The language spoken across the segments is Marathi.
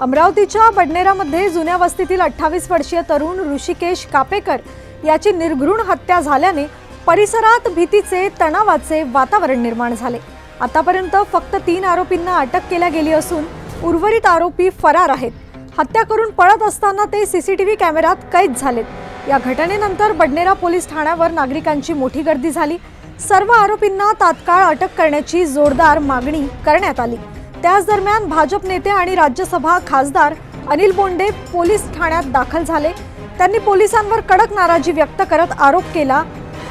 अमरावतीच्या बडनेरामध्ये जुन्या वस्तीतील अठ्ठावीस वर्षीय तरुण ऋषिकेश कापेकर याची निर्घृण हत्या झाल्याने परिसरात भीतीचे तणावाचे वातावरण निर्माण झाले. आतापर्यंत फक्त तीन आरोपींना अटक केल्या गेली असून उर्वरित आरोपी फरार आहेत. हत्या करून पळत असताना ते सीसीटीव्ही कॅमेऱ्यात कैद झालेत. या घटनेनंतर बडनेरा पोलीस ठाण्यावर नागरिकांची मोठी गर्दी झाली. सर्व आरोपींना तात्काळ अटक करण्याची जोरदार मागणी करण्यात आली. त्याच दरम्यान भाजप नेते आणि राज्यसभा खासदार अनिल बोंडे पोलीस ठाण्यात दाखल झाले. त्यांनी पोलिसांवर कडक नाराजी व्यक्त करत आरोप केला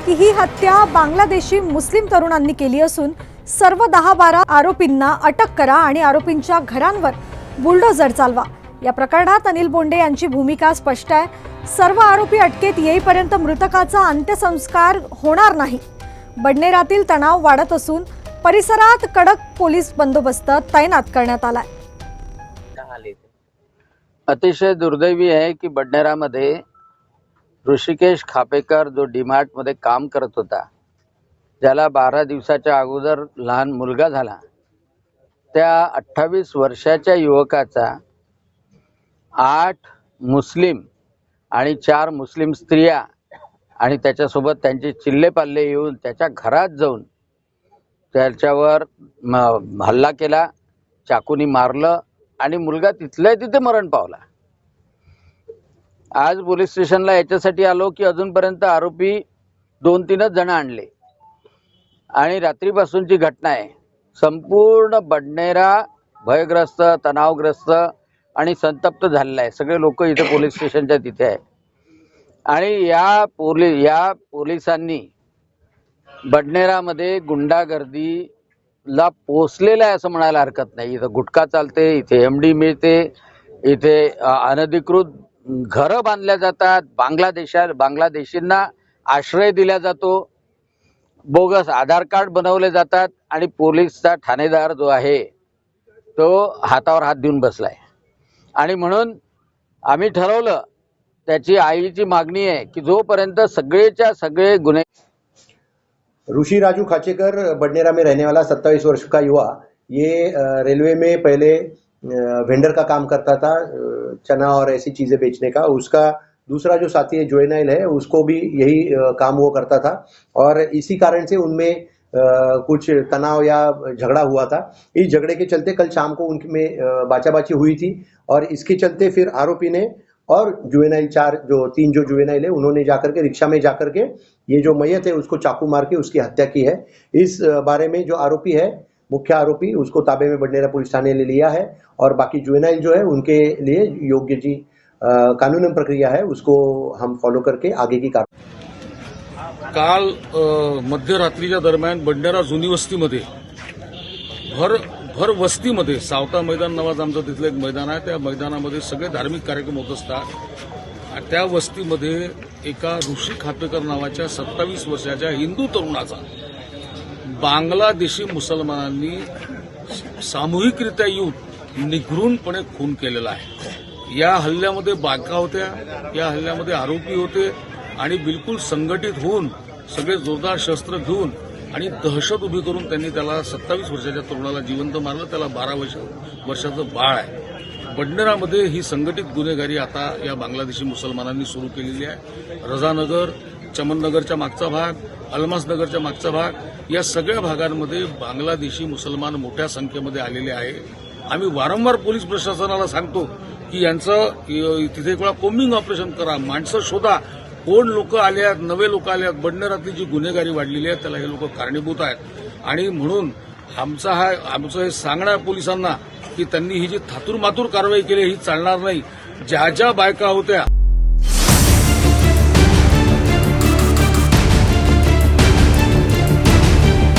की ही हत्या बांगलादेशी मुस्लिम तरुणांनी केली असून सर्व दहा बारा आरोपींना अटक करा आणि आरोपींच्या घरांवर बुलडोझर चालवा. या प्रकरणात अनिल बोंडे यांची भूमिका स्पष्ट आहे. सर्व आरोपी अटकेत येईपर्यंत मृतकाचा अंत्यसंस्कार होणार नाही. बडनेरातील तणाव वाढत असून परिसरात कडक पोलीस बंदोबस्त तैनात करण्यात आलाय. अतिशय दुर्दैवी आहे की बडनेरामध्ये ऋषिकेश खापेकर जो डीमार्टमध्ये काम करत होता ज्याला बारा दिवसाच्या अगोदर लहान मुलगा झाला त्या अठ्ठावीस वर्षाच्या युवकाचा आठ मुस्लिम आणि चार मुस्लिम स्त्रिया आणि त्याच्यासोबत त्यांचे चिल्लेपाल्ले येऊन त्याच्या घरात जाऊन त्याच्यावर हल्ला केला चाकूनी मारलं आणि मुलगा तिथल्या तिथे मरण पावला. आज पोलीस स्टेशनला याच्यासाठी आलो की अजूनपर्यंत आरोपी दोन तीनच जण आणले. आणि रात्रीपासूनची घटना आहे. संपूर्ण बडनेरा भयग्रस्त तणावग्रस्त आणि संतप्त झालेला आहे. सगळे लोक इथे पोलीस स्टेशनच्या तिथे आहे आणि या पोली या पोलिसांनी बडनेरामध्ये गुंडागर्दीला पोचलेलं आहे असं म्हणायला हरकत नाही. इथं गुटखा चालते इथे एम डी मिळते इथे अनधिकृत घरं बांधल्या जातात बांगलादेशा बांगलादेशींना आश्रय दिला जातो. बोगस आधार कार्ड बनवले जातात आणि पोलीसचा ठाणेदार जो आहे तो हातावर हात देऊन बसलाय. आणि म्हणून आम्ही ठरवलं त्याची आईची मागणी आहे की जोपर्यंत सगळेच्या सगळे गुन्हे ऋषि राजू खाचेकर बडनेरा में रहने वाला सत्ताईस वर्ष का युवा, ये रेलवे में पहले वेंडर का काम करता था चना और ऐसी चीज़ें बेचने का। उसका दूसरा जो साथी है जोइनाइल है, उसको भी यही काम वो करता था। और इसी कारण से उनमें कुछ तनाव या झगड़ा हुआ था। इस झगड़े के चलते कल शाम को उनमें बाचाबाची हुई थी और इसके चलते फिर आरोपी ने और जुवेनाइल चार जो तीन जो जुवेनाइल है, उन्होंने जाकर के, रिक्शा में जाकर के, ये जो मैयत है, उसको चाकू मार के उसकी हत्या की है। इस बारे में जो आरोपी है, मुख्य आरोपी, उसको ताबे में बडनेरा पुलिस थाने ले लिया है और बाकी जुवेनाइल जो है, उनके लिए योग्य जी कानून प्रक्रिया है, उसको हम फॉलो करके आगे की कार्रवाई काल मध्यरात्रीच्या दरम्यान बंडेरा जुनी वस्तीमध्ये भर भर वस्तीमध्ये सावता मैदान नावाचं आमचं तिथलं एक मैदान आहे. त्या मैदानामध्ये सगळे धार्मिक कार्यक्रम होत असतात. आणि त्या वस्तीमध्ये एका ऋषी खापेकर नावाच्या सत्तावीस वर्षाच्या हिंदू तरुणाचा बांगलादेशी मुसलमानांनी सामूहिकरित्या येऊन निघृणपणे खून केलेला आहे. या हल्ल्यामध्ये बायका होत्या या हल्ल्यामध्ये आरोपी होते आणि बिलकुल संघटित होऊन सगळे जोरदार शस्त्र घेऊन आणि दहशत उभी करून त्यांनी त्याला सत्तावीस वर्षाच्या तरुणाला जिवंत मारलं. त्याला बारा वर्ष वर्षाचं बाळ आहे. बडनेरामध्ये ही संघटित गुन्हेगारी आता या बांगलादेशी मुसलमानांनी सुरू केलेली आहे. रजानगर चमननगरच्या मागचा भाग अलमासनगरच्या मागचा भाग या सगळ्या भागांमध्ये बांगलादेशी मुसलमान मोठ्या संख्येमध्ये आलेले आहे. आम्ही वारंवार पोलीस प्रशासनाला सांगतो की यांचं तिथे एक वेळा कोम्बिंग ऑपरेशन करा माणसं शोधा कोण लोक आले आहेत नवे लोक आले आहेत बडनेरातली जी गुन्हेगारी वाढलेली आहे त्याला हे लोक कारणीभूत आहेत. आणि म्हणून आमचा हा आमचं हे सांगणं आहे पोलिसांना की त्यांनी ही जी थातूरमातूर कारवाई केली ही चालणार नाही. ज्या ज्या बायका होत्या